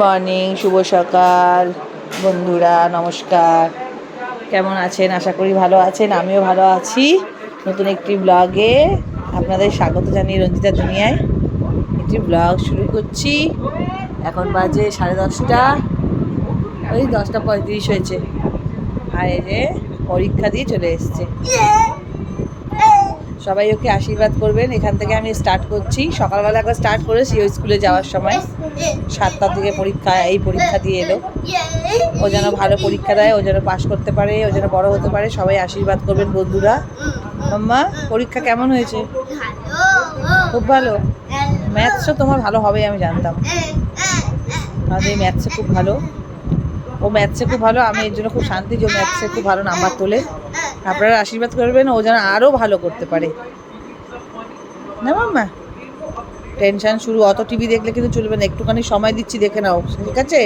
Morning শুভ সকাল। বন্ধুরা, নমস্কার। কেমন আছেন? আশা করি ভালো আছেন। আমিও ভালো আছি। নতুন একটি ব্লগে আপনাদের স্বাগত জানিয়ে রঞ্জিতা দুনিয়ায়। একটি ব্লগ শুরু করছি। এখন বাজে সাড়ে দশটা। ওই দশটা পঁয়ত্রিশ হয়েছে। আর এই যে পরীক্ষা দিয়ে চলে এসছে। সবাই ওকে আশীর্বাদ করবেন। এখান থেকে আমি স্টার্ট করছি। সকালবেলা একবার স্টার্ট করেছি ওই স্কুলে যাওয়ার সময়। সাতটার দিকে পরীক্ষা, এই পরীক্ষা দিয়ে এলো। ও যেন ভালো পরীক্ষা দেয়, ও যেন পাশ করতে পারে, ও যেন বড় হতে পারে, সবাই আশীর্বাদ করবেন বন্ধুরা। মাম্মা, পরীক্ষা কেমন হয়েছে? খুব ভালো। ম্যাথসও তোমার ভালো হবে, আমি জানতাম। আমাদের ম্যাথসে খুব ভালো। ও ম্যাথসে খুব ভালো, আমি এর জন্য খুব শান্তি যে ম্যাথসে খুব ভালো নাম্বার তোলে। আপনারা আশীর্বাদ করবেন, ও যেন আরও ভালো করতে পারে। না, মাম্মা? টেনশন শুরু, অত টিভি দেখলে কিন্তু চলবে না, একটুখানি সময় দিচ্ছি, দেখে নাও। ঠিক আছে?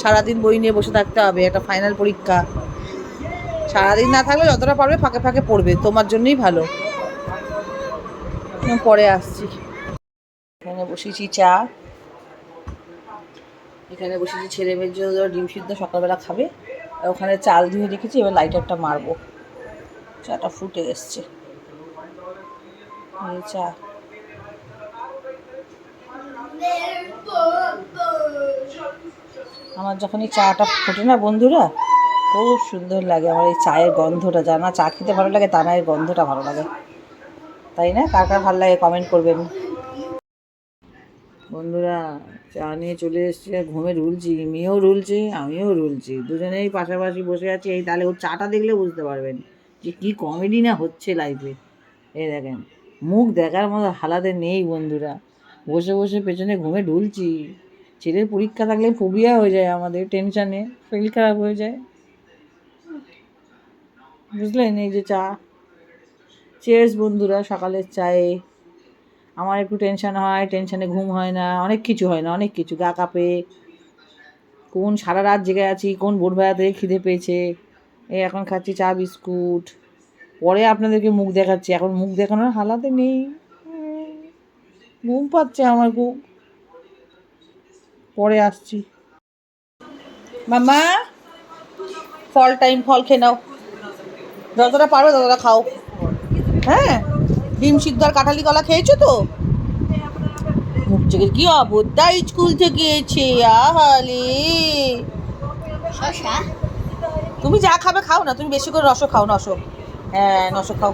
সারাদিন বই নিয়ে বসে থাকতে হবে, একটা ফাইনাল পরীক্ষা। সারাদিন না থাকলে যতটা পারবে ফাঁকে ফাঁকে পড়বে, তোমার জন্যই ভালো। পরে আসছি। এখানে বসেছি চা। এখানে বসেছি ছেলে মেয়ের জন্য ডিম সিদ্ধ সকালবেলা খাবে। আর ওখানে চাল ধুয়ে রেখেছি, এবার লাইটারটা মারবো। চাটা ফুটে এসছে। চা। আমার যখন এই চাটা ফোটে না, বন্ধুরা, খুব সুন্দর লাগে আমার এই চায়ের গন্ধটা। যা না চা খেতে ভালো লাগে, তা না গন্ধটা ভালো লাগে। তাই না? কার কার ভালো লাগে কমেন্ট করবেন। বন্ধুরা, চা নিয়ে চলে এসেছি আর ঘুমে রুলছি, মেয়েও রুলছি, আমিও রুলছি। দুজনেই পাশাপাশি বসে আছি। এই তাহলে ওর চাটা দেখলে বুঝতে পারবেন যে কী কমেডি না হচ্ছে লাইফে এই দেখেন, মুখ দেখার মতো হালাতে নেই বন্ধুরা। বসে বসে পেছনে ঘুমে ঢুলছি। ছেলের পরীক্ষা থাকলে ফোবিয়া হয়ে যায় আমাদের টেনশানে শরীর খারাপ হয়ে যায়। বুঝলেন? এই যে চা। চেয়ার্স বন্ধুরা, সকালের চায়ে। আমার একটু টেনশান হয় টেনশানে ঘুম হয় না, অনেক কিছু হয় না, অনেক কিছু। গা কাঁপে। কোন সারা রাত জেগে আছি, কোন ভোরবেলা থেকে খিদে পেয়েছে? এই এখন খাচ্ছি চা, বিস্কুট। পরে আপনাদেরকে মুখ দেখাচ্ছি, এখন মুখ দেখানোর হালাতে নেই। ঘুম পাচ্ছে আমার খুব পরে আসছি। মামা ফল টাইম ফল খেয়ে নাও। যতটা পারো ততটা খাও। হ্যাঁ? ডিম সিদ্ধ আর কাঁঠালি কলা খেয়েছো তো? মুখ কি অবদ্যা স্কুল থেকে এসে আহালে তুমি যা খাবে খাও না তুমি বেশি করে রসও খাও নশো হ্যাঁ নশো খাও।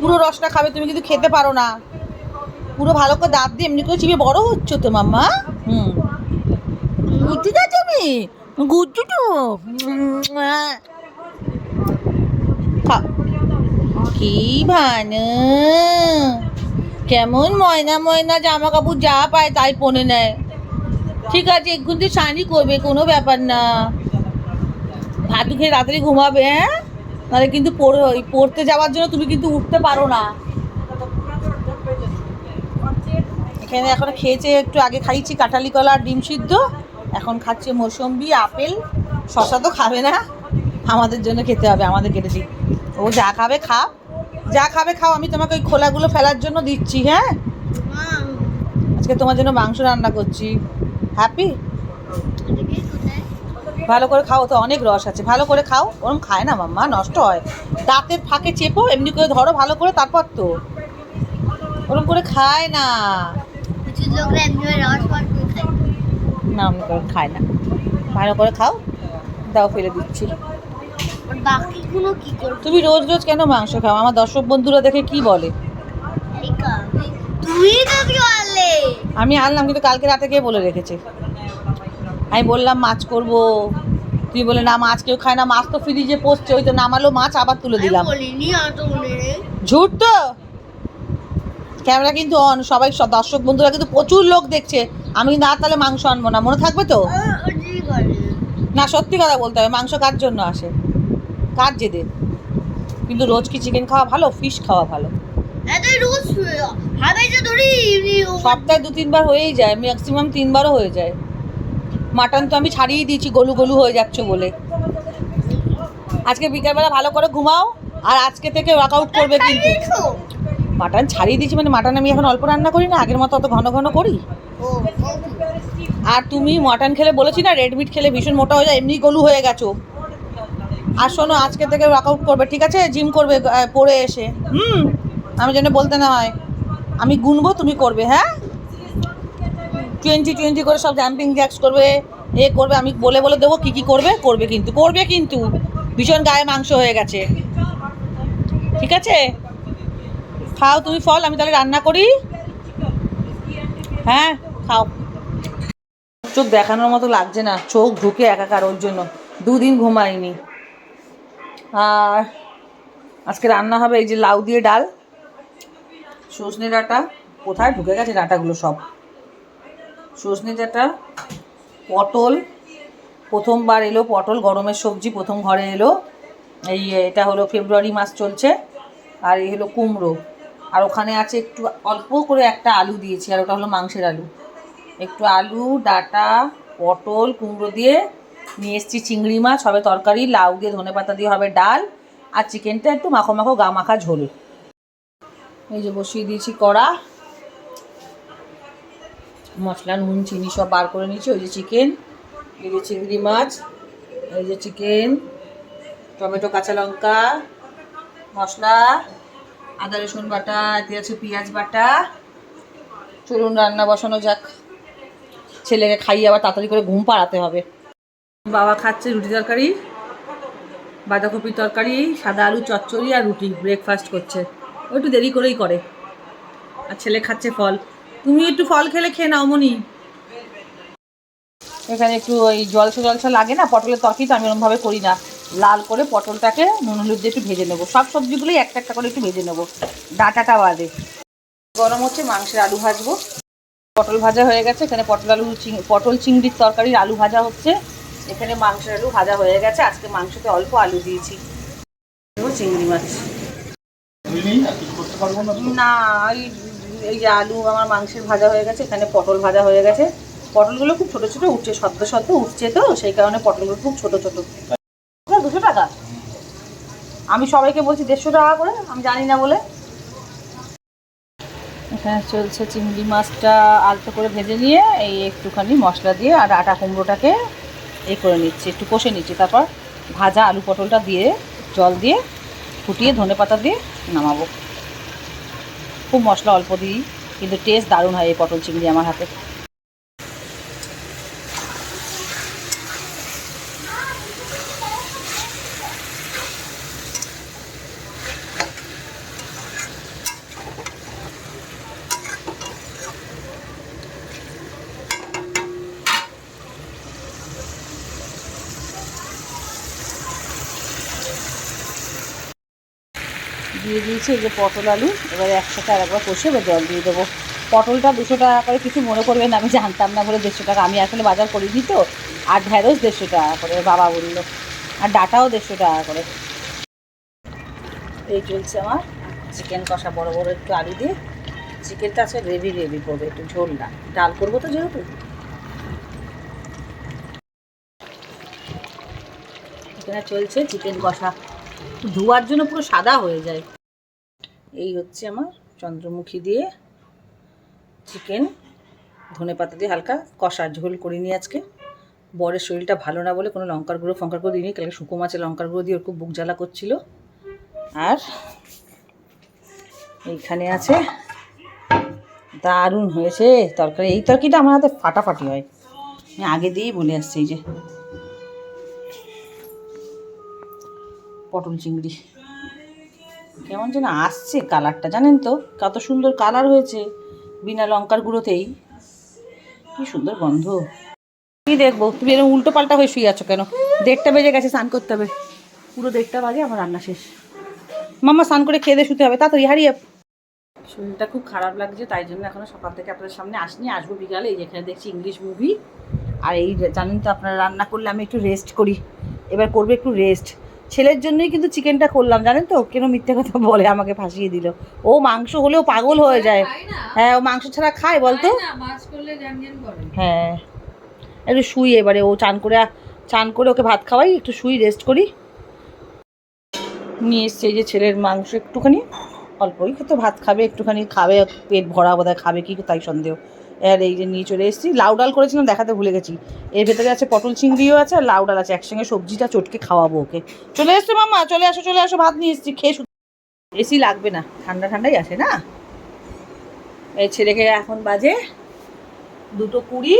পুরো রসটা খাবে তুমি কিন্তু খেতে পারো না। পুরো ভালো করে দাঁত দিয়ে এমনি করে চিপে বড় হচ্ছ তো, মাম্মা। হুম। গুটি না তুমি? গুটি তো কি ভানু? কেমন ময়না ময়না জামা কাপড় যা পায় তাই পনে নেয়। ঠিক আছে, এক্ষুনি শানি করবে, কোনো ব্যাপার না। ভাতু খেয়ে তাড়াতাড়ি ঘুমাবে হ্যাঁ? নাহলে কিন্তু পড়তে যাওয়ার জন্য তুমি কিন্তু উঠতে পারো না। এখানে এখন খেয়েছে একটু আগে খাইছি কাঁঠালি কলা ডিম সিদ্ধ, এখন খাচ্ছে মৌসম্বি, আপেল, শশা তো খাবে না, আমাদের জন্য খেতে হবে, আমাদের কেটেছি ও যা খাবে খা, যা খাবে খাও, আমি তোমাকে ওই খোলাগুলো ফেলার জন্য দিচ্ছি হ্যাঁ? আজকে তোমার জন্য মাংস রান্না করছি। হ্যাপি ভালো করে খাও, তো অনেক রস আছে, ভালো করে খাও, ওরম খায় না মাম্মা, নষ্ট হয়। দাঁতের ফাঁকে চেপো, এমনি করে ধরো ভালো করে, তারপর তো। ওরম করে খায় না। কিছু লোকরা এমনি রস ফল খায় না আমি করে খায় না। ভালো করে খাও দাও ফেলে দিচ্ছি। বাকিগুলো কি করবে? তুমি রোজ রোজ কেন মাংস খাও? আমার দর্শক বন্ধুরা দেখে কি বলে? তুই তো আমি আনলাম কিন্তু কালকে রাতে গিয়ে বলে রেখেছে? আমি বললাম মাছ করব। তুই বলে না মাছ কেউ খায় না। মাছ তো ফ্রিজে পড়ছে ওই তো নামালো মাছ আবার তুলে দিলাম। ঝুট তো! ক্যামেরা কিন্তু অন সবাই সব দর্শক বন্ধুরা কিন্তু প্রচুর লোক দেখছে। আমি না তাহলে মাংস আনব না মনে থাকবে তো? না সত্যি কথা বলতে হবে মাংস কার জন্য আসে? কার জেদে? কিন্তু রোজ কি চিকেন খাওয়া ভালো ফিশ খাওয়া ভালো? সপ্তাহে দু তিনবার হয়েই যায় ম্যাক্সিমাম তিনবারও হয়ে যায়। মাটন তো আমি ছাড়িয়ে দিয়েছি গলু গলু হয়ে যাচ্ছে বলে। আজকে বিকালবেলা ভালো করে ঘুমাও আর আজকে থেকে ওয়ার্কআউট করবে কিন্তু। মাটন ছাড়িয়ে দিয়েছি মানে মাটন আমি এখন অল্প রান্না করি না, আগের মতো অত ঘন ঘন করি। আর তুমি মাটন খেলে বলেছি না রেড মিট খেলে ভীষণ মোটা হয়ে যায়, এমনি গলু হয়ে গেছো। আর শোনো, আজকে থেকে ওয়ার্কআউট করবে, ঠিক আছে? জিম করবে পরে এসে। হুম? আমি যেন বলতে না হয়, আমি গুনবো, তুমি করবে হ্যাঁ? টোয়েন্টি টোয়েন্টি করে সব জাম্পিং জ্যাক্স করবে, এ করবে, আমি বলে বলে দেবো কী কী করবে করবে কিন্তু করবে কিন্তু। ভীষণ গায়ে মাংস হয়ে গেছে। ঠিক আছে? খাও, তুমি ফল, আমি তাহলে রান্না করি। হ্যাঁ খাও। চোখ দেখানোর মতো লাগছে না, চোখ ঢুকে একাকার ওর জন্য। দুদিন ঘুমাইনি। আর আজকে রান্না হবে এই যে লাউ দিয়ে ডাল, সজনে ডাঁটা, কোথায় ঢুকে গেছে ডাঁটাগুলো সব? সজনে ডাঁটা, পটল, প্রথমবার এলো পটল, গরমের সবজি প্রথম ঘরে এলো। এই, এটা হলো ফেব্রুয়ারি মাস চলছে, আর এই হলো কুমড়ো। আর ওখানে আছে একটু অল্প করে একটা আলু দিয়েছি, আর ওটা হলো মাংসের আলু। একটু আলু, ডাটা, পটল, কুমড়ো দিয়ে নিয়ে এসেছি, চিংড়ি মাছ, হবে তরকারি, লাউ দিয়ে ধনে পাতা দিয়ে হবে ডাল, আর চিকেনটা একটু মাখো মাখো, গা মাখা ঝোল। এই যে বসিয়ে দিয়েছি কড়া, মশলা, নুন, চিনি সব বার করে নিয়েছি, ওই যে চিকেন, এই যে চিংড়ি মাছ, এই যে চিকেন, টমেটো, কাঁচা লঙ্কা, মশলা আদা, রসুন বাটা এতে আছে পেঁয়াজ বাটা। চলুন রান্না বসানো যাক। ছেলেকে খাইয়ে আবার তাড়াতাড়ি করে ঘুম পাড়াতে হবে। বাবা খাচ্ছে রুটি তরকারি, বাঁধাকপির তরকারি, সাদা আলু, চচ্চড়ি আর রুটি ব্রেকফাস্ট করছে। ও একটু দেরি করেই করে। আর ছেলে খাচ্ছে ফল। তুমি একটু ফল খেলে খেয়ে নাও মনি এখানে একটু ওই জলসা জলসা লাগে না, পটলের তরকারি তো আমি ওরমভাবে করি না। লাল করে পটলটাকে নুন হলুদ দিয়ে একটু ভেজে নেব। সব সবজিগুলোই একটা একটা করে একটু ভেজে নেব। ডাটাটা বাদে। গরম হচ্ছে মাংসের আলু ভাজবো। পটল ভাজা হয়ে গেছে এখানে পটল আলু পটল চিংড়ির তরকারির আলু ভাজা হচ্ছে। এখানে মাংসের আলু ভাজা হয়ে গেছে আজকে মাংসতে অল্প আলু দিয়েছি। চিংড়ি মাছ। না এই এই যে আলু আমার মাংসের ভাজা হয়ে গেছে এখানে পটল ভাজা হয়ে গেছে। পটলগুলো খুব ছোটো ছোটো উঠছে সদ্য সদ্য উঠছে তো সেই কারণে পটলগুলো খুব ছোটো ছোট। আমি সবাইকে বলছি দেড়শো টাকা করে, আমি জানি না বলে। এখানে চলছে চিংড়ি মাছটা আলতো করে ভেজে নিয়ে এই একটুখানি মশলা দিয়ে আর আটা কুমড়োটাকে এ করে নিচ্ছি, একটু কষে নিচ্ছি। তারপর ভাজা আলু পটলটা দিয়ে, জল দিয়ে ফুটিয়ে ধনে পাতা দিয়ে নামাবো। খুব মশলা অল্প দিই, কিন্তু টেস্ট দারুণ হয় এই পটল চিংড়ি আমার হাতে দিয়ে দিয়েছি এই যে পটল আলু এবারে একসাথে আর একবার কষে এবার জল দিয়ে দেবো। পটলটা দুশো টাকা করে কিছু মনে করবেন না, আমি জানতাম না বলে দেড়শো টাকা। আমি আসলে বাজার করিনি তো আর ঢ্যাঁড়স দেড়শো টাকা করে বাবা বলল। আর ডাটাও দেড়শো টাকা করে। এই চলছে আমার চিকেন কষা বড় বড় একটু আলু দিয়ে। চিকেনটা আছে গ্রেভি গ্রেভি করবে একটু ঝোল না। ডাল করব তো যেহেতু। এখানে চলছে চিকেন কষা। ধোয়ার জন্য পুরো সাদা হয়ে যায়। এই হচ্ছে আমার চন্দ্রমুখী দিয়ে চিকেন ধনে পাতা দিয়ে হালকা কষা, ঝোল করিনি আজকে। বরের শরীরটা ভালো না বলে কোনো লঙ্কার গুঁড়ো, ফঙ্কার গুঁড়ো দিইনি। কালকে শুকো মাছের লঙ্কার গুঁড়ো দিয়ে ওর খুব বুক জ্বালা করছিল। আর এইখানে আছে, দারুণ হয়েছে তরকারি। এই তরকারিটা আমার হাতে ফাটাফাটি হয়। আমি আগে দিয়েই বলে আসছি এই যে। পটল চিংড়ি। কেমন যেন আসছে কালারটা, জানেন তো? কত সুন্দর কালার হয়েছে বিনা লঙ্কার গুঁড়োতেই। কি সুন্দর গন্ধ। কি দেখব? তুমি এরকম উল্টো পাল্টা হয়ে শুয়ে আছো কেন? দেড়টা বেজে গেছে, স্নান করতে হবে। পুরো দেড়টা বাজে, আমার রান্না শেষ। মাম্মা স্নান করে খেয়ে দিয়ে শুতে হবে। তাড়াতাড়ি, হারিয়ে শরীরটা খুব খারাপ লাগছে, তাই জন্য এখনও সকাল থেকে আপনাদের সামনে আসনি। আসব বিকালে, এই যেখানে দেখছি ইংলিশ মুভি আর এই জানেন তো, আপনারা রান্না করলে আমি একটু রেস্ট করি। এবার করবে একটু রেস্ট ছেলের জন্যই কিন্তু চিকেনটা করলাম জানেন তো? কেন মিথ্যে কথা বলে আমাকে ফাঁসিয়ে দিল। ও মাংস হলেও পাগল হয়ে যায়। হ্যাঁ ও মাংস ছাড়া খায় বলতো? হ্যাঁ। একটু শুই এবারে ও চান করে চান করে ওকে ভাত খাওয়াই একটু শুই রেস্ট করি। নিয়ে এসছে যে ছেলের মাংস একটুখানি। অল্পই তো ভাত খাবে একটুখানি খাবে পেট ভরা বোধহয় খাবে কি তাই সন্দেহ। আর এই যে নিয়ে চলে এসেছি। লাউ ডাল করেছিলাম, দেখাতে ভুলে গেছি। এর ভেতরে আছে পটল চিংড়িও আছে আর লাউ ডাল আছে। একসঙ্গে সবজিটা চটকে খাওয়াবো ওকে। চলে এসছো মামা চলে আসো চলে আসো, ভাত নিয়ে এসেছি, খেয়ে এসি লাগবে না, ঠান্ডা ঠান্ডাই আছে না? এই ছেলেকে এখন বাজে দুটো কুড়ি।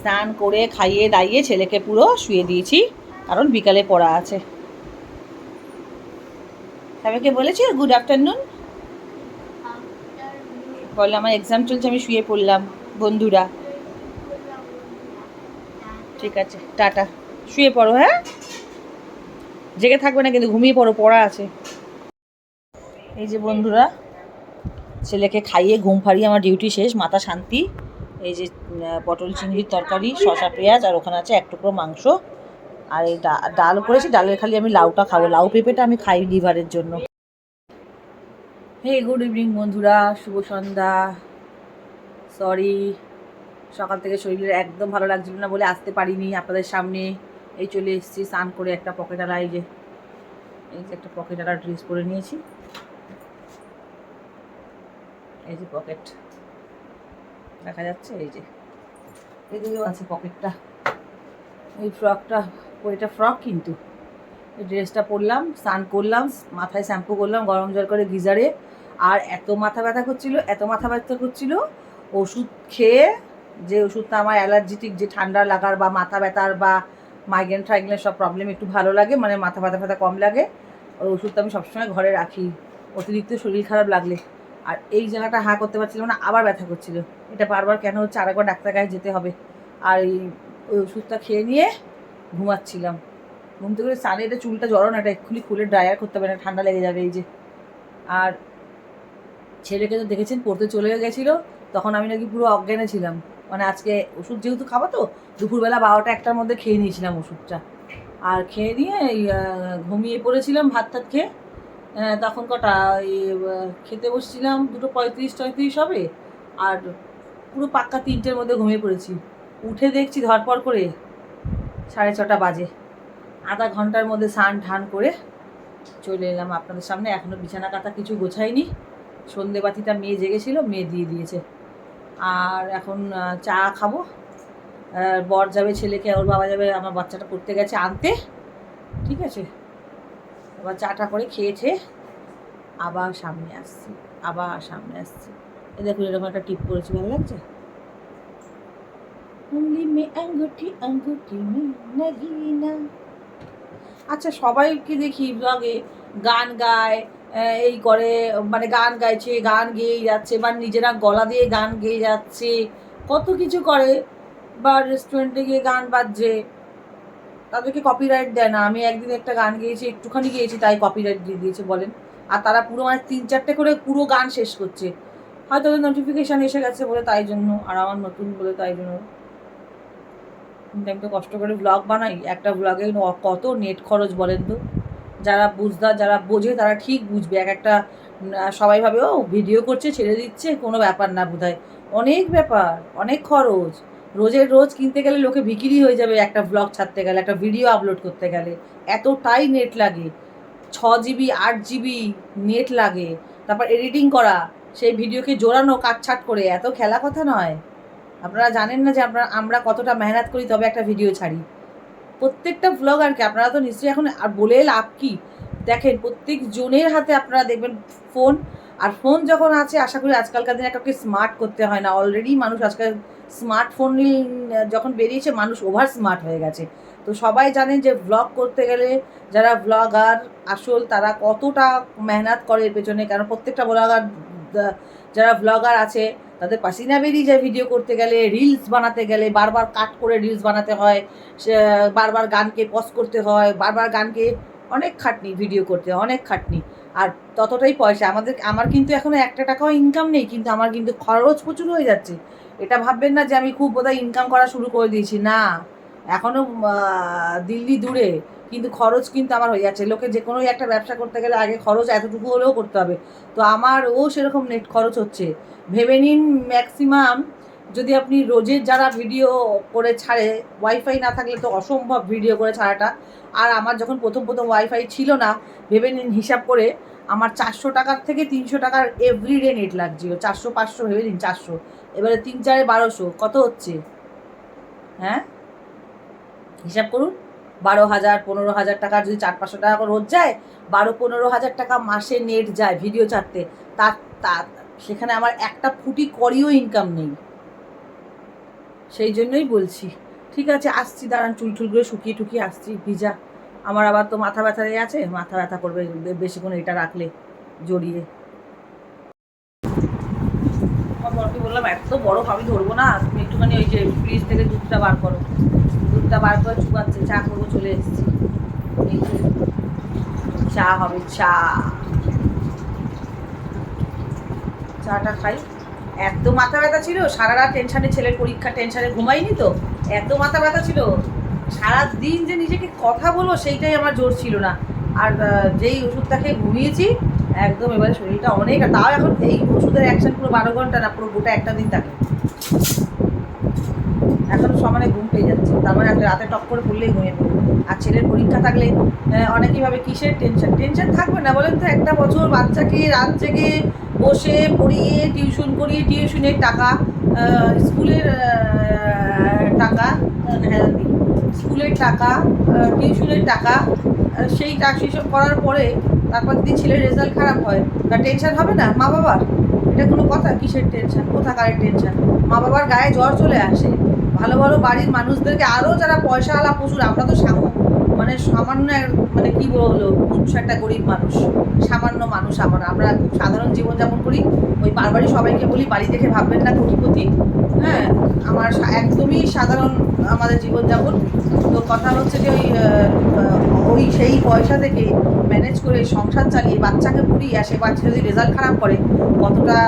স্নান করে, খাইয়ে দাইয়ে ছেলেকে পুরো শুয়ে দিয়েছি, কারণ বিকালে পড়া আছে। সবাইকে বলেছি গুড আফটারনুন বলে, আমার এক্সাম চলছে, আমি শুয়ে পড়লাম, বন্ধুরা। ঠিক আছে, টাটা। শুয়ে পড়ো হ্যাঁ? জেগে থাকবে না, কিন্তু ঘুমিয়ে পড়ো, পড়া আছে। এই যে বন্ধুরা, ছেলেকে খাইয়ে ঘুম ফাড়িয়ে আমার ডিউটি শেষ, মাথা শান্তি। এই যে পটল চিংড়ির তরকারি, শসা পেঁয়াজ, আর ওখানে আছে এক টুকরো মাংস। আর এই ডাল করেছি, ডালের খালি আমি লাউটা খাব, লাউ পেঁপেটা আমি খাই লিভারের জন্য। হে গুড ইভিনিং বন্ধুরা। শুভ সন্ধ্যা। সরি সকাল থেকে শরীরের একদম ভালো লাগছিল না বলে আসতে পারিনি আপনাদের সামনে। এই চলে এসেছি স্নান করে একটা পকেটালা এই যে এই যে একটা পকেটালা ড্রেস পরে নিয়েছি। এই যে পকেট দেখা যাচ্ছে, এই যে, এদিকেও আছে পকেটটা এই ফ্রকটা এটা ফ্রক কিন্তু। ড্রেসটা পরলাম, স্নান করলাম, মাথায় শ্যাম্পু করলাম, গরম জল করে গিজারে। আর এত মাথা ব্যথা করছিল, এত মাথা ব্যথা করছিল, ওষুধ খেয়ে যে ওষুধটা আমার অ্যালার্জিটিক, যে ঠান্ডা লাগার বা মাথা ব্যথার বা মাইগ্রেন ট্রাইগ্রেন সব প্রবলেম একটু ভালো লাগে মানে মাথা ব্যথা ব্যথা কম লাগে, ওই ওষুধটা আমি সবসময় ঘরে রাখি। অতিরিক্ত শরীর খারাপ লাগলে। আর এই জায়গাটা হা করতে পারছিলাম না, আবার ব্যথা করছিল। এটা বারবার কেন হচ্ছে, আরেকবার ডাক্তার কাছে যেতে হবে। আর এই, ওই ওষুধটা খেয়ে নিয়ে ঘুমাচ্ছিলাম। ঘুম থেকে সানে এটা চুলটা জড়ো না এটা এক্ষুনি খুলে ড্রায়ার করতে হবে, না ঠান্ডা লেগে যাবে এই যে। আর ছেলেকে তো দেখেছেন, পড়তে চলে গেছিল, তখন আমি নাকি পুরো অজ্ঞানে ছিলাম। মানে আজকে ওষুধ যেহেতু খাব তো, দুপুরবেলা বারোটা একটার মধ্যে খেয়ে নিয়েছিলাম ওষুধটা। আর খেয়ে নিয়ে ঘুমিয়ে পড়েছিলাম, ভাত টাত খেয়ে। তখন কটা খেতে বসছিলাম, দুটো পঁয়ত্রিশ টয়ত্রিশ হবে, আর পুরো পাক্কা তিনটের মধ্যে ঘুমিয়ে পড়েছি। উঠে দেখছি ধরপড় করে সাড়ে ছটা বাজে। আধা ঘণ্টার মধ্যে স্নান ঠান করে চলে এলাম আপনাদের সামনে। এখনও বিছানা কাটা কিছু গোছাইনি। সন্ধে বাতিটা মেয়ে জেগেছিল, মেয়ে দিয়ে দিয়েছে। আর এখন চা খাব। বর যাবে ছেলেকে, ওর বাবা যাবে, আমার বাচ্চাটা পড়তে গেছে আনতে। ঠিক আছে? এবার চাটা করে খেয়েছে আবার সামনে আসছি, আবার সামনে আসছি। এ দেখুন, এরকম একটা টিপ করেছি ভালো লাগছে? আচ্ছা সবাইকে দেখি ব্লগে গান গায় এই করে মানে গান গাইছে, গান গেয়ে যাচ্ছে, বা নিজেরা গলা দিয়ে গান গেয়ে যাচ্ছে, কত কিছু করে, বা রেস্টুরেন্টে গিয়ে গান বাজছে, তাদেরকে কপিরাইট দেয় না। আমি একদিন একটা গান গেয়েছি, একটুখানি গেয়েছি, তাই কপিরাইট দিয়ে দিয়েছে বলেন। আর তারা পুরো মানে তিন চারটে করে পুরো গান শেষ করছে। হয়তো ওদের নোটিফিকেশান এসে গেছে বলে তাই জন্য, আর আমার নতুন বলে তাই জন্য। কিন্তু আমি তো কষ্ট করে ব্লগ বানাই, একটা ব্লগে কত নেট খরচ বলেন তো? যারা বুঝদার যারা বোঝে, তারা ঠিক বুঝবে। এক একটা সবাই ভাবে, ও ভিডিও করছে, ছেড়ে দিচ্ছে, কোনো ব্যাপার না বোধহয়। অনেক ব্যাপার, অনেক খরচ। রোজের রোজ কিনতে গেলে লোকে বিক্রি হয়ে যাবে একটা ব্লগ ছাড়তে গেলে, একটা ভিডিও আপলোড করতে গেলে। এতটাই নেট লাগে। ছ জিবি আট জিবি নেট লাগে। তারপর এডিটিং করা, সেই ভিডিওকে জোড়ানো, কাটছাট করে, এত খেলা কথা নয়। আপনারা জানেন না যে আপনারা আমরা কতটা মেহনত করি, তবে একটা ভিডিও ছাড়ি। প্রত্যেকটা ব্লগারকে আপনারা তো নিশ্চয়ই এখন আর বলে লাভ কি? দেখেন, প্রত্যেক জনের হাতে আপনারা দেখবেন ফোন আর ফোন যখন আছে, আশা করি আজকালকার দিনে কাউকে স্মার্ট করতে হয় না। অলরেডি মানুষ আজকাল স্মার্টফোন যখন বেরিয়েছে, মানুষ ওভার স্মার্ট হয়ে গেছে। তো সবাই জানেন যে ব্লগ করতে গেলে যারা ব্লগার আসল, তারা কতটা মেহনত করে এর পেছনে। কারণ প্রত্যেকটা ব্লগার যারা ব্লগার আছে তাদের পাসিনা বেরিয়ে যায় ভিডিও করতে গেলে রিলস বানাতে গেলে, বারবার কাট করে রিলস বানাতে হয় বারবার গানকে পজ করতে হয়, বারবার গানকে অনেক খাটনি ভিডিও করতে অনেক খাটনি। আর ততটাই পয়সা। আমাদের, আমার কিন্তু এখনও একটা টাকাও ইনকাম নেই, কিন্তু আমার কিন্তু খরচ প্রচুর হয়ে যাচ্ছে। এটা ভাববেন না যে আমি খুব বোধহয় ইনকাম করা শুরু করে দিয়েছি। না এখনও দিল্লি দূরে। কিন্তু খরচ কিন্তু আমার হয়ে যাচ্ছে। লোকে যে কোনো একটা ব্যবসা করতে গেলে আগে খরচ এতটুকু হলেও করতে হবে। তো আমারও সেরকম নেট খরচ হচ্ছে। ভেবে নিন ম্যাক্সিমাম যদি আপনি রোজের যারা ভিডিও করে ছাড়ে ওয়াইফাই না থাকলে তো অসম্ভব ভিডিও করে ছাড়াটা। আর আমার যখন প্রথম প্রথম ওয়াইফাই ছিল না, ভেবে নিন হিসাব করে আমার চারশো টাকার থেকে তিনশো টাকার এভরিডে নেট লাগছিল। চারশো, পাঁচশো, ভেবে নিন চারশো। এবারে তিন, চারে বারোশো। কত হচ্ছে? হ্যাঁ? হিসাব করুন। বারো হাজার, পনেরো হাজার টাকার যদি চার পাঁচশো টাকা রোজ যায়, বারো, পনেরো হাজার টাকা মাসে নেট যায় ভিডিও ছাড়তে। তার সেখানে আমার একটা ফুটি করিও ইনকাম নেই। সেই জন্যই বলছি। ঠিক আছে, আসছি, দাঁড়ান, চুল টুলগুলো শুকিয়ে টুকিয়ে আসছি, ভিজা। আমার আবার তো মাথা ব্যথা আছে মাথা ব্যথা করবে বেশিক্ষণ এটা রাখলে, জড়িয়ে। আমার বললাম, এত বড় আমি ধরবো না, তুমি একটুখানি ওই যে ফ্রিজ থেকে দুধটা বার করো। দুধটা বার করে চুকাচ্ছে চা করব, চলে এসেছি। চা হবে, চা। চাটা খাই। এত মাথা ব্যথা ছিল, সারা রাত টেনশনে ছেলের পরীক্ষা টেনশনে ঘুমাইনি তো, এত মাথা ব্যথা ছিল। সারা দিন যে নিজেকে কথা বলব, সেইটাই আমার জোর ছিল না। আর যেই ওষুধটা খেয়ে ঘুমিয়েছি, একদম এবারে শরীরটা অনেক তাও এখন এই ওষুধের অ্যাকশন পুরো বারো ঘণ্টা না, পুরো গোটা একটা দিন থাকে। এখন সমানে ঘুম পেয়ে যাচ্ছে। মানে রাতে টক করে পড়লেই ঘুমিয়ে পড়ব আর ছেলের পরীক্ষা থাকলে অনেকেই ভাবে কিসের টেনশন টেনশন থাকবে না, বলেন তো, একটা বছর বাচ্চাকে রাত জেগে বসে পড়িয়ে টিউশন করিয়ে টিউশনের টাকা স্কুলের টাকা স্কুলের টাকা টিউশনের টাকা সেই টাকা সেসব করার পরে তারপর যদি ছেলের রেজাল্ট খারাপ হয়, তা টেনশন হবে না? মা বাবার এটা কোনো কথা? কিসের টেনশন কোথাকারের টেনশন মা বাবার গায়ে জ্বর চলে আসে। ভালো ভালো বাড়ির মানুষদেরকে আরও যারা পয়সাওয়ালা প্রচুর আমরা তো সাম মানে সামান্য মানে কি বলব তুচ্ছ একটা গরিব মানুষ, সামান্য মানুষ আমরা আমরা সাধারণ জীবনযাপন করি, ওই বারবারই সবাইকে বলি, বাড়ি দেখে ভাববেন না কোটিপতি। হ্যাঁ আমার সা- একদমই সাধারণ আমাদের জীবনযাপন। তো কথা হচ্ছে যে ওই ওই সেই পয়সা থেকে ম্যানেজ করে সংসার চালিয়ে বাচ্চাকে পড়িয়ে আসে বাচ্চা যদি রেজাল্ট খারাপ করে, কতটা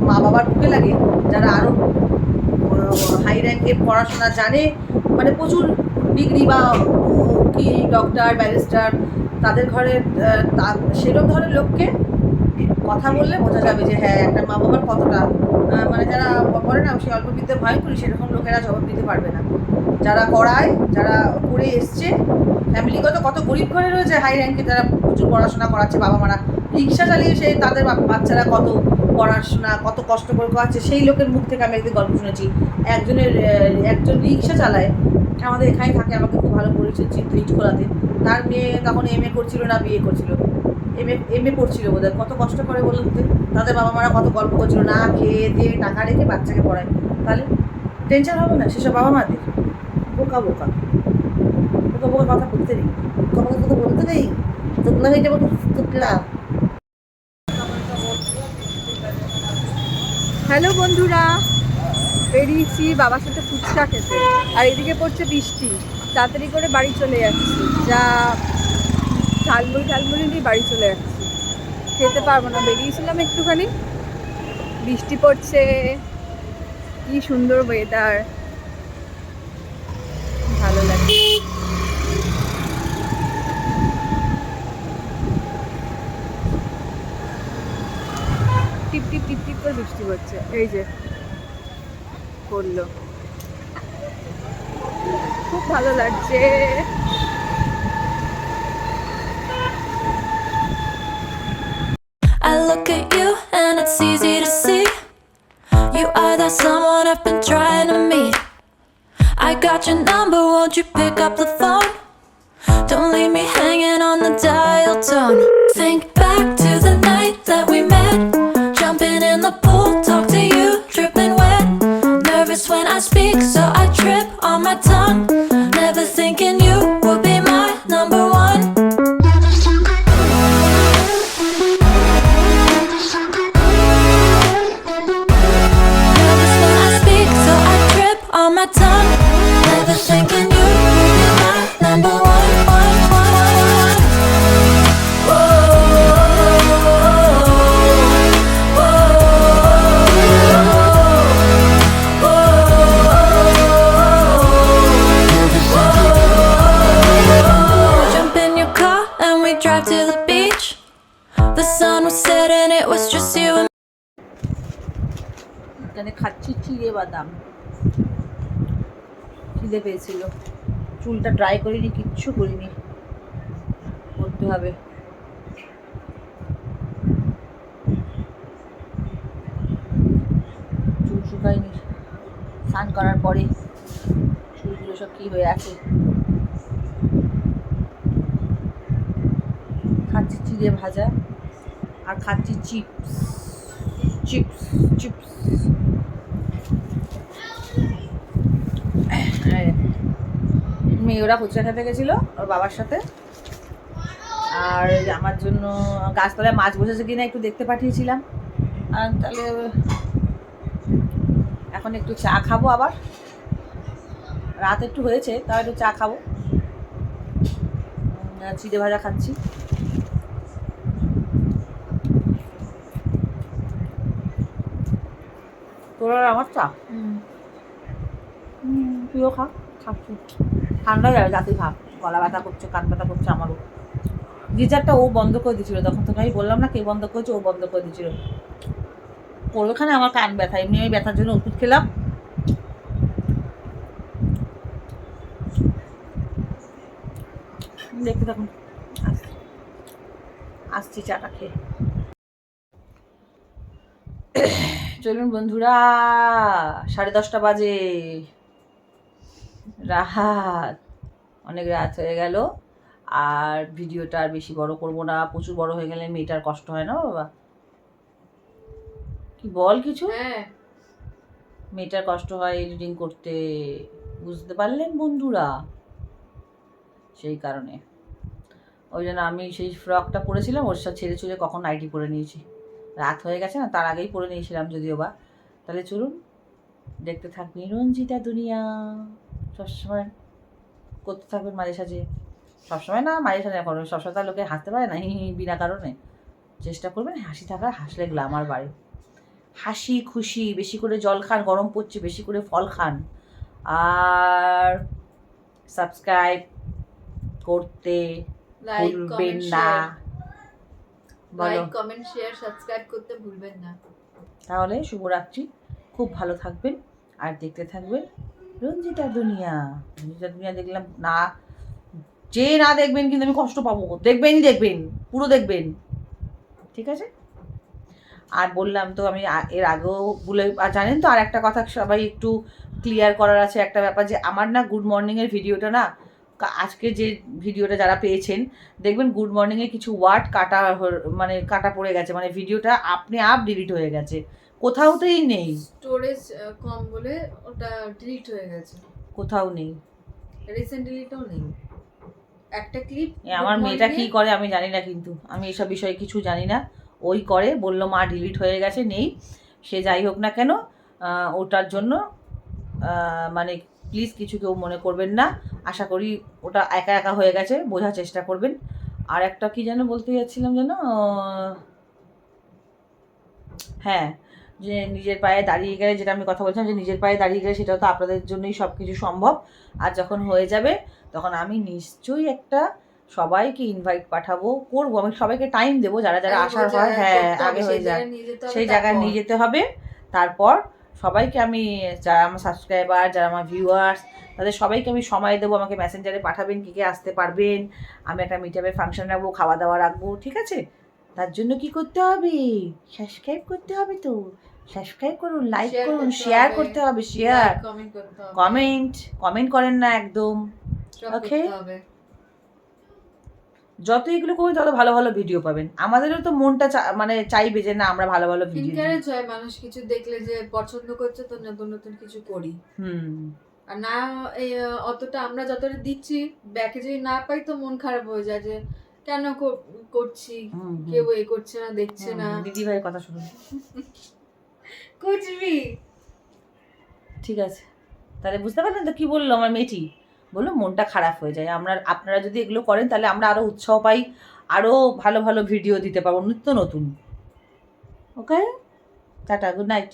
মা বাবার বুকে লাগে, যারা আরও হাই র্যাঙ্কের পড়াশোনা জানে মানে প্রচুর ডিগ্রি বা কি ডক্টর, ব্যারিস্টার, তাদের ঘরে সেরকম ধরনের লোককে কথা বললে বোঝা যাবে যে হ্যাঁ একটা মা বাবার কতটা মানে যারা করে না, সে অল্প বিদ্যে ভয় করি, সেরকম লোকেরা জবাব দিতে পারবে না। যারা করায়, যারা করে এসছে, ফ্যামিলিগত কত গরিব ঘরে রয়েছে হাই র্যাঙ্কে যারা প্রচুর পড়াশোনা করাচ্ছে, বাবা মারা। রিক্সা চালিয়ে সে তাদের বাচ্চারা কত পড়াশোনা, কত কষ্ট করে করাচ্ছে সেই লোকের মুখ থেকে আমি একদিন গল্প শুনেছি। একজনের একজন রিক্সা চালায়, আমাদের এখানে থাকে, আমাকে খুব ভালো পরিচিত চিত্র ইট খোলাতে। তার মেয়ে তখন এম এ করছিল না বিয়ে করছিল। এম এ এম এ পড়ছিল বোধ কত কষ্ট করে বলুন তাদের বাবা মারা কত গল্প করছিল, না খেয়ে দিয়ে টাকা রেখে বাচ্চাকে পড়ায়। তাহলে টেনশন হবে না, সেসব বাবা মাদের। বোকা বোকা। বোকা বোকা কথা বলতে নেই। বোকা কথা বলতে নেই। তোতলা হয়ে যাব তোতলা? হ্যালো বন্ধুরা, বেরিয়েছি বাবার সাথে ফুচকা খেতে। আর এদিকে পড়ছে বৃষ্টি, তাড়াতাড়ি করে বাড়ি চলে যাচ্ছি। যা ঝালমুড়ি ঝালমুড়ি নিয়ে বাড়ি চলে যাচ্ছি। খেতে পারব না, বেরিয়েছিলাম একটুখানি। বৃষ্টি পড়ছে, কি সুন্দর ওয়েদার ভালো লাগে। টিপ টিপ করে বৃষ্টি পড়ছে এই যে পড়লো খুব ভালো লাগছে I look at you and it's easy to see. You are that someone I've been trying to meet. I got your number, won't you pick up the phone? Don't leave me hanging on the dial tone. Think back to the night that we met. Pool, talk to you, dripping wet. Nervous when I speak, so I trip on my tongue. Never thinking you বাদাম। খিদে পেয়েছিল। চুলটা dry করিনি, কিচ্ছু করিনি। করতে হবে। চুল শুকায়নি। স্নান করার পরে চুলগুলো সব কী হয়ে আছে? খাচ্ছি চিড়ে ভাজা আর খাচ্ছি চিপস। Chips chips. মেয়ে ওরা ফুচকা খেতে গেছিল ওর বাবার সাথে। আর আমার জন্য গাছতলায় মাছ বসেছে কিনা একটু দেখতে পাঠিয়েছিলাম। আর তাহলে এখন একটু চা খাব আবার। রাত একটু হয়েছে তাও একটু চা খাব। চিড়ে ভাজা খাচ্ছি। তোর আর আমার চা? তুইও খা। ঠান্ডা যাবে যাতে খা গলা ব্যথা করছে, কান ব্যথা করছে আমারও। গিজারটা ও বন্ধ করে দিয়েছিল, তখন তোকে আমি বললাম না কে বন্ধ করেছে, ও বন্ধ করে দিয়েছিল। ওখানে আমার কান ব্যথা, এমনি আমি ব্যথার জন্য ওষুধ খেলাম। দেখতে থাকুন। আসছি চাটা খেয়ে। চলুন বন্ধুরা, সাড়ে দশটা বাজে। রাত অনেক রাত হয়ে গেল। আর ভিডিওটা আর বেশি বড় করব না। প্রচুর বড় হয়ে গেলে মেয়েটার কষ্ট হয় না বাবা? কি বল কিছু? হ্যাঁ। মেয়েটার কষ্ট হয় এডিটিং করতে। বুঝতে পারলেন বন্ধুরা? সেই কারণে। ওই জন্য আমি সেই ফ্রকটা পরেছিলাম ওর সাথে ছেড়ে ছুড়ে কখন নাইটি পরে নিয়েছি। রাত হয়ে গেছে না তার আগেই পরে নিয়েছিলাম যদিও বা। তাহলে চলুন দেখতে থাকবেন রঞ্জিতা দুনিয়া। সবসময় করতে থাকবেন মাঝে সাঝে। সবসময় না মাঝে সাঝে করবেন। সবসময় তার লোকে হাসতে পারে না বিনা কারণে। চেষ্টা করবেন হাসি থাকার হাসলে গ্লামার বাড়ে। হাসি খুশি বেশি করে জল খান গরম পড়ছে বেশি করে ফল খান। আর সাবস্ক্রাইব করতে লাইক ভুলবেন কমেন্ট না। লাইক কমেন্ট শেয়ার সাবস্ক্রাইব করতে ভুলবেন না। তাহলে শুভরাত্রি। খুব ভালো থাকবেন। আর দেখতে থাকবেন রঞ্জিতা দুনিয়া। রঞ্জিতা দুনিয়া দেখলাম না, যে না দেখবেন কিন্তু আমি কষ্ট পাবো দেখবেনই দেখবেন, পুরো দেখবেন। ঠিক আছে? আর বললাম তো আমি এর আগেও বলে জানেন তো আর একটা কথা সবাই একটু ক্লিয়ার করার আছে একটা ব্যাপার যে আমার না গুড মর্নিংয়ের ভিডিওটা না আজকে যে ভিডিওটা যারা পেয়েছেন, দেখবেন গুড মর্নিংয়ে কিছু ওয়ার্ড কাটা মানে কাটা পড়ে গেছে। মানে ভিডিওটা আপনি আপ ডিলিট হয়ে গেছে। কোথাওতেই নেই। স্টোরেজ কম বলে ওটা ডিলিট হয়ে গেছে। কোথাও নেই। রিসেন্ট ডিলিটও নেই। একটা ক্লিপ আমার মেয়েটা কি করে আমি জানি না কিন্তু। আমি এসব বিষয়ে কিছু জানি না। ওই করে বলল মা ডিলিট হয়ে গেছে নেই। সে যাই হোক না কেন ওটার জন্য মানে প্লিজ কিছু কেউ মনে করবেন না। আশা করি ওটা একা একা হয়ে গেছে বোঝার চেষ্টা করবেন। আর একটা কি যেন বলতে যাচ্ছিলাম যেন হ্যাঁ যে নিজের পায়ে দাঁড়িয়ে গেলে যেটা আমি কথা বলছিলাম যে নিজের পায়ে দাঁড়িয়ে গেলে সেটাও তো আপনাদের জন্যই সব কিছু সম্ভব। আর যখন হয়ে যাবে তখন আমি নিশ্চয়ই একটা সবাইকে ইনভাইট পাঠাবো করব। আমি সবাইকে টাইম দেবো যারা যারা আসার হয় হ্যাঁ আগে হয়ে যায় সেই জায়গায় নিয়ে যেতে হবে। তারপর সবাইকে আমি যারা আমার সাবস্ক্রাইবার যারা আমার ভিউয়ার্স তাদের সবাইকে আমি সময় দেবো আমাকে মেসেঞ্জারে পাঠাবেন কী কে আসতে পারবেন। আমি একটা মিটাপের ফাংশন রাখব খাওয়া দাওয়া রাখব ঠিক আছে? তার জন্য কি করতে হবে? সাবস্ক্রাইব করতে হবে তো। সাবস্ক্রাইব করুন লাইক করুন শেয়ার করতে হবে শেয়ার কমেন্ট কমেন্ট করেন না একদম হবে। যত এগুলো করবেন তত ভালো ভালো ভিডিও পাবেন। আমাদেরও তো মনটা মানে চাইবে যে না আমরা ভালো ভালো ভিডিও এনকারেজ হয় মানুষ কিছু দেখলে যে পছন্দ করছে তো নতুন নতুন কিছু করি। হুম। আর না অতটা আমরা যতটা দিচ্ছি ব্যাকে যদি না পাই তো মন খারাপ হয়ে যায় যে কেন করছি। কেউ এ করছে না দেখছে না হুম, দিদি ভাইয়ের কথা শুনুন। ঠিক আছে। তাহলে বুঝতে পারলেন তো কি বলল আমার মেয়েটি? বলল, মনটা খারাপ হয়ে যায়। আমরা, আপনারা যদি এগুলো করেন, তাহলে আমরা আরও উৎসাহ পাই, আরও ভালো ভালো ভিডিও দিতে পারব, নিত্য নতুন। ওকে টাটা গুড নাইট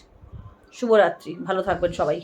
শুভরাত্রি। ভালো থাকবেন সবাই।